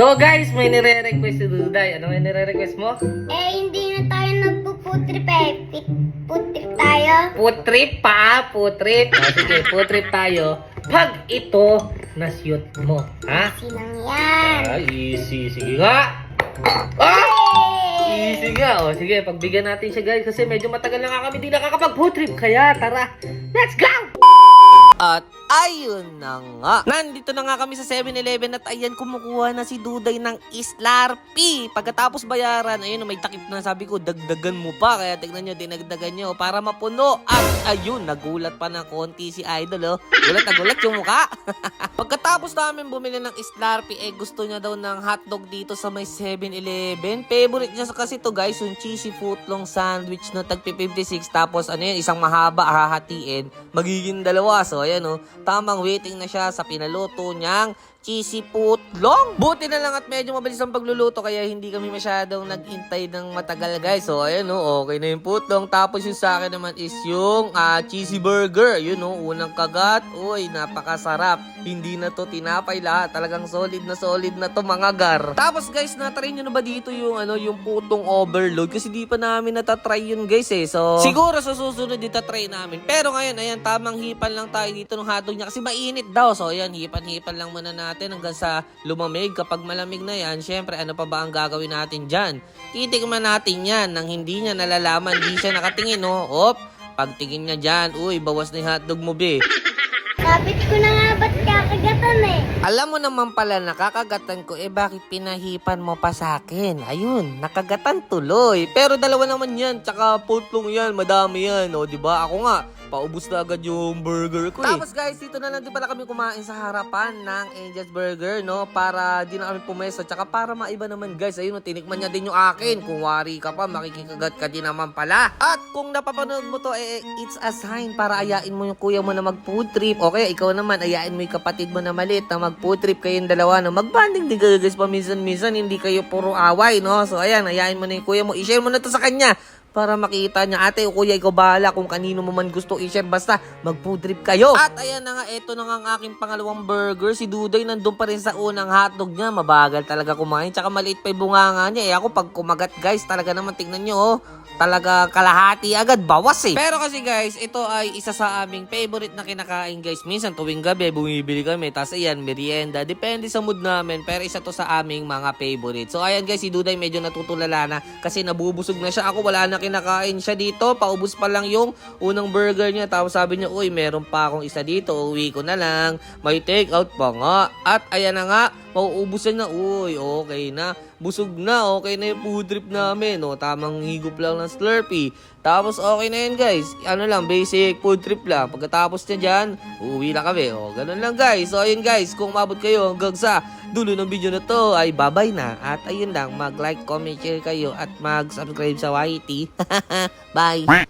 So guys, may nire-request si Duday. Ano may nire-request mo? Eh, hindi na tayo nagpuputrip eh. Putrip tayo. Food trip pa, food trip. Ah, sige, food trip tayo. Pag ito na-shoot mo, ha? Silang yan. Ah, easy. Sige nga. Ah! Easy nga. O, sige, pagbigyan natin siya guys kasi medyo matagal na nga kami di nakakapag-food trip. Kaya tara, let's go! At ayun na nga. Nandito na nga kami sa 7-Eleven at ayan kumukuha na si Duday ng Islarpy. Pagkatapos bayaran, ayun may takip na sabi ko, dagdagan mo pa. Kaya tignan nyo, dinagdagan nyo para mapuno. At ayun, nagulat pa ng konti si Idol oh. Gulat na gulat yung mukha. Pagkatapos namin bumili ng Islarpy, eh gusto niya daw ng hotdog dito sa may 7-Eleven. Favorite niya kasi to guys, yung cheesy footlong sandwich no tagpi 56 tapos ano yun, isang mahaba hahatiin, magiging dalawa. So ayan oh, tamang waiting na siya sa pinaluto niyang cheesy footlong. Buti na lang at medyo mabilis ang pagluluto kaya hindi kami masyadong naghintay ng matagal guys. So ayan oh, okay na yung footlong. Tapos yung sa akin naman is yung ah, cheesy burger. Yun oh, unang kagat. Uy, napakasarap. Hindi na to tinapay lahat. Talagang solid na solid na to mga gar. Tapos guys, natry nyo na ba dito yung ano, yung putong overload? Kasi di pa namin natatry yun guys eh. So, siguro sa susunod itatry namin. Pero ngayon, ayan, tamang hipan lang tayo dito ng hotdog niya. Kasi mainit daw. So, ayan, hipan-hipan lang muna natin hanggang sa lumamig. Kapag malamig na yan, syempre, ano pa ba ang gagawin natin dyan? Titikman natin yan nang hindi niya nalalaman. Hindi siya nakatingin, no? Op, pagtingin niya dyan, uy, bawas na yung hotdog mo, be. Sabit ko na nga ba't kakagatan eh. Alam mo naman pala, nakakagatan ko, eh bakit pinahipan mo pa sa akin? Ayun, nakagatan tuloy. Pero dalawa naman yan, tsaka putlong yan, madami yan. O, di ba? Ako nga, paubos na agad yung burger ko eh. Tapos guys, dito na lang din pala kami kumain sa harapan ng Angel's Burger, no? Para di na kami pumeso. Tsaka para maiba naman guys, ayun, tinikman niya din yung akin. Kung wari ka pa, makikikagat ka din naman pala. At kung napapanood mo to, eh, it's a sign para ayain mo yung kuya mo na mag-food trip. Okay, ikaw naman, ayain mo yung kapatid mo na maliit na mag-food trip kayong dalawa, no? Mag-banding din kayo guys paminsan-minsan, hindi kayo puro away, no? So ayan, ayain mo na yung kuya mo. I-share mo na to sa kanya para makita niya, ate o kuya, ikaw bahala kung kanino mo man gusto i-share. Basta, mag-food trip kayo. At ayan na nga, eto na nga ang aking pangalawang burger. Si Duday nandun pa rin sa unang hotdog niya. Mabagal talaga kumain. Tsaka maliit pa yung bunganga niya. Eh ako, pag kumagat guys, talaga naman tingnan nyo, oh. Talaga kalahati agad, bawas eh. Pero kasi guys, ito ay isa sa aming favorite na kinakain guys. Minsan tuwing gabi, bumibili kami. Tapos ayan, merienda. Depende sa mood namin. Pero isa to sa aming mga favorite. So ayan guys, si Duday medyo natutulala na. Kasi nabubusog na siya. Ako wala na kinakain siya dito. Paubos pa lang yung unang burger niya. Tapos sabi niya, uy, meron pa akong isa dito. Uwi ko na lang. May take out pa nga. At ayan na nga, mauubusan na. Uy, okay na. Busog na. Okay na yung food trip namin. O, tamang higop lang ng Slurpee. Tapos okay na yun guys. Ano lang, basic food trip lang. Pagkatapos niya dyan, uuwi na kami. O, ganun lang guys. So ayun guys, kung umabot kayo hanggang sa dulo ng video na to, ay babay na. At ayun lang, mag-like, comment, share kayo at mag-subscribe sa YT. Bye!